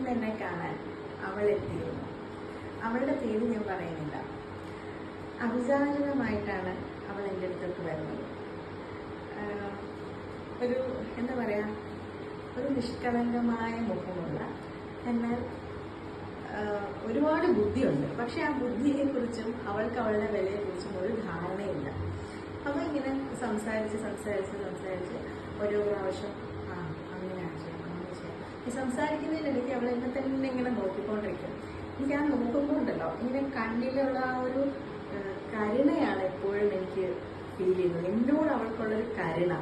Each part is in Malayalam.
ഇന്ന് എന്നെ കാണാൻ അവൾ എത്തിയിരുന്നു. അവളുടെ പേര് ഞാൻ പറയുന്നില്ല. അഭിചാരിതമായിട്ടാണ് അവൾ എന്റെ അടുത്തേക്ക് വരുന്നത്. ഒരു എന്താ പറയാ ഒരു നിഷ്കളങ്കമായ മുഖമുള്ള എന്നാൽ ഒരുപാട് ബുദ്ധിയുണ്ട്. പക്ഷെ ആ ബുദ്ധിയെക്കുറിച്ചും അവൾക്ക് അവളുടെ വിലയെക്കുറിച്ചും ഒരു ധാരണയില്ല. അപ്പൊ ഇങ്ങനെ സംസാരിച്ച് സംസാരിച്ച് സംസാരിച്ച് ഓരോ പ്രാവശ്യം സംസാരിക്കുന്നതിനിടയ്ക്ക് അവൾ എന്നെ തന്നെ ഇങ്ങനെ നോക്കിക്കൊണ്ടിരിക്കും. എനിക്ക് ആ നോക്കുമ്പോണ്ടല്ലോ ഇങ്ങനെ കണ്ണിലുള്ള ആ ഒരു കരുണയാണ് എപ്പോഴും എനിക്ക് ഫീൽ ചെയ്യുന്നത്. എന്നോട് അവൾക്കുള്ളൊരു കരുണ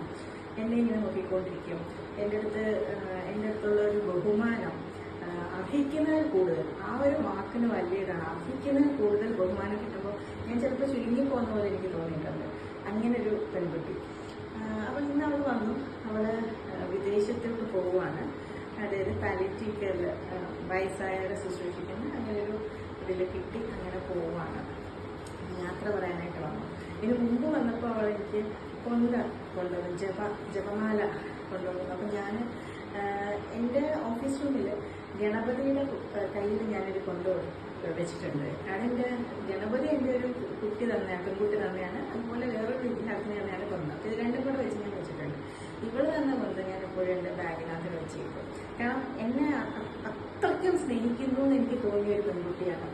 എന്നെ ഇങ്ങനെ നോക്കിക്കൊണ്ടിരിക്കും. എന്റെ അടുത്ത് എന്റെ അടുത്തുള്ള ഒരു ബഹുമാനം അർഹിക്കുന്നതിൽ കൂടുതൽ ആ ഒരു വാക്കിന് വലിയതാണ്. അർഹിക്കുന്നതിൽ കൂടുതൽ ബഹുമാനം കിട്ടുമ്പോൾ ഞാൻ ചിലപ്പോൾ ചുരുങ്ങി പോകുന്ന പോലെ എനിക്ക് തോന്നിയിട്ടുണ്ട്. അങ്ങനെ ഒരു പെൺകുട്ടി ആഹ് അപ്പോൾ ഇന്ന് അവൾ വന്നു അവൾ ആഹ് വിദേശത്തോട്ട് പോവുകയാണ് അതായത് പാലിറ്റീവ് കെയറിൽ വയസ്സായവരെ ശുശ്രൂഷിക്കുന്ന അങ്ങനെ ഒരു ഇതിൽ കിട്ടി അങ്ങനെ പോവുകയാണ് യാത്ര പറയാനായിട്ട് വന്നു. ഇതിന് മുമ്പ് വന്നപ്പോൾ അവൾ എനിക്ക് കൊണ്ട കൊണ്ടുവന്നു ജപ ജപമാല കൊണ്ടുവന്നു. അപ്പം ഞാൻ എന്റെ ഓഫീസ് റൂമിൽ ഗണപതിയുടെ കയ്യിൽ ഞാനൊരു കൊണ്ടു വെച്ചിട്ടുണ്ട്. എന്റെ ഗണപതി എന്റെ ഒരു കുട്ടി തന്നെയാണ് പെൺകുട്ടി തന്നെയാണ്. അതുപോലെ വേറൊരു വിദ്യാർത്ഥിനി തന്നെയാണ് കൊണ്ടത് അപ്പോൾ ഇത് രണ്ടും കൂടെ വെച്ച് ഞാൻ വെച്ചിട്ടുണ്ട്. ഇവൾ തന്നെ കൊണ്ട് ഞാൻ എപ്പോഴും എന്റെ ബാഗിനകത്ത് വെച്ചിരിക്കും. കാരണം എന്നെ അത്രയ്ക്കും സ്നേഹിക്കുന്നു എന്ന് എനിക്ക് തോന്നിയ ഒരു പെൺകുട്ടിയാണ്.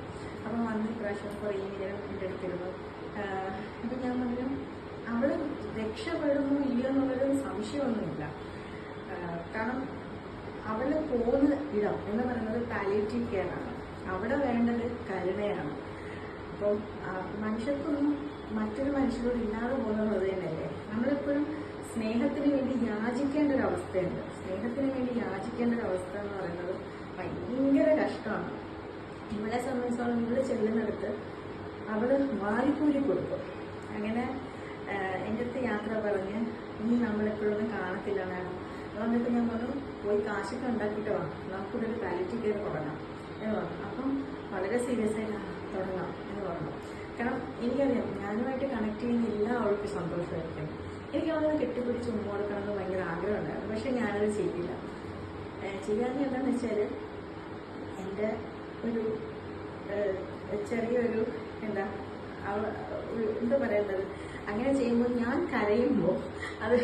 അപ്പം വന്ന് ഇപ്രാവശ്യം കുറേ നേരം എന്റെ അപ്പം ഞാൻ പറഞ്ഞു അവൾ രക്ഷപ്പെടുമോ ഇല്ലയോ എന്നുള്ളൊരു സംശയമൊന്നുമില്ല കാരണം അവൾ പോകുന്ന ഇടം എന്ന് പറയുന്നത് പാലിയേറ്റീവ് കെയർ ആണ്. അവിടെ വേണ്ടത് കരുണയാണ്. അപ്പം മനുഷ്യർക്കൊന്നും മറ്റൊരു മനുഷ്യരോട് ഇല്ലാതെ അത് തന്നെയല്ലേ? നമ്മളെപ്പോഴും സ്നേഹത്തിന് വേണ്ടി യാചിക്കേണ്ട ഒരു അവസ്ഥയുണ്ട്. സ്നേഹത്തിന് വേണ്ടി യാചിക്കേണ്ട ഒരു അവസ്ഥ എന്ന് പറയുന്നത് ഭയങ്കര കഷ്ടമാണ്. ഇവളെ സംബന്ധിച്ചോളം ഇവൾ ചെല്ലുന്നിടത്ത് അവൾ വാരിക്കൂലി കൊടുക്കും. അങ്ങനെ എന്റെ അടുത്ത് യാത്ര പറഞ്ഞ് ഇനി നമ്മളെപ്പോഴൊന്നും കാണത്തില്ല മാഡം. അതുകൊണ്ടിപ്പോൾ ഞാൻ പറഞ്ഞു പോയി കാശൊക്കെ ഉണ്ടാക്കിയിട്ട് വാ. നമുക്കിവിടെ ഒരു പാലിറ്റി കെയർ തുടങ്ങാം. എന്ന് പറഞ്ഞു. അപ്പം വളരെ സീരിയസ് ആയിട്ട് തുടങ്ങാം. എന്ന് പറഞ്ഞു. കാരണം എനിക്കറിയാം ഞാനുമായിട്ട് കണക്ട് ചെയ്യുന്ന എല്ലാ അവൾക്ക് സന്തോഷമായിരിക്കും. എനിക്ക് അവനെ കെട്ടിപ്പിടിച്ച് ഉമ്മ കൊടുക്കണമെന്ന് ഭയങ്കര ആഗ്രഹമുണ്ടായിരുന്നു. പക്ഷെ ഞാനത് ചെയ്തില്ല. ചെയ്യാന്ന് എന്താണെന്ന് വെച്ചാൽ എന്റെ ഒരു ചെറിയൊരു എന്താ അവ- എന്താ പറയുന്നത് അങ്ങനെ ചെയ്യുമ്പോൾ ഞാൻ കരയുമ്പോൾ അത്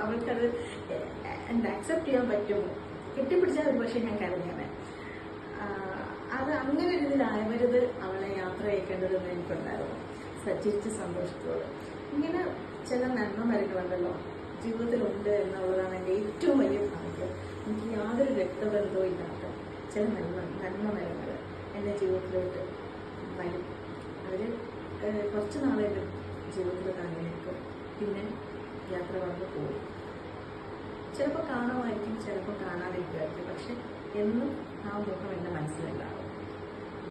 അവൾക്കത് എന്താ അക്സെപ്റ്റ് ചെയ്യാൻ പറ്റുമോ? കെട്ടിപ്പിടിച്ചാൽ ഒരു പക്ഷേ ഞാൻ കരഞ്ഞേനെ അത് അങ്ങനെ ഒരു ഇതിലായവരുത് അവളെ യാത്ര അയക്കേണ്ടതെന്ന് എനിക്കുണ്ടായിരുന്നു. സജ്ജിച്ച് സന്തോഷത്തോടെ ഇങ്ങനെ ചില നന്മമരങ്ങളുണ്ടല്ലോ ജീവിതത്തിലുണ്ട് എന്നുള്ളതാണ് എന്റെ ഏറ്റവും വലിയ ഭാഗ്യം. എനിക്ക് യാതൊരു രക്തബന്ധവും ഇല്ലാത്ത ചില നന്മ നന്മമരങ്ങൾ എന്റെ ജീവിതത്തിലോട്ട് വരും. അവർ കുറച്ച് നാളായിട്ട് ജീവിതത്തിൽ തന്നെ നിൽക്കും പിന്നെ യാത്ര വന്ന് പോകും. ചിലപ്പോൾ കാണുമായിരിക്കും ചിലപ്പോൾ കാണാതിരിക്കുമായിരിക്കും. പക്ഷെ എന്നും ആ മുഖം എന്റെ മനസ്സിലുണ്ടാവും.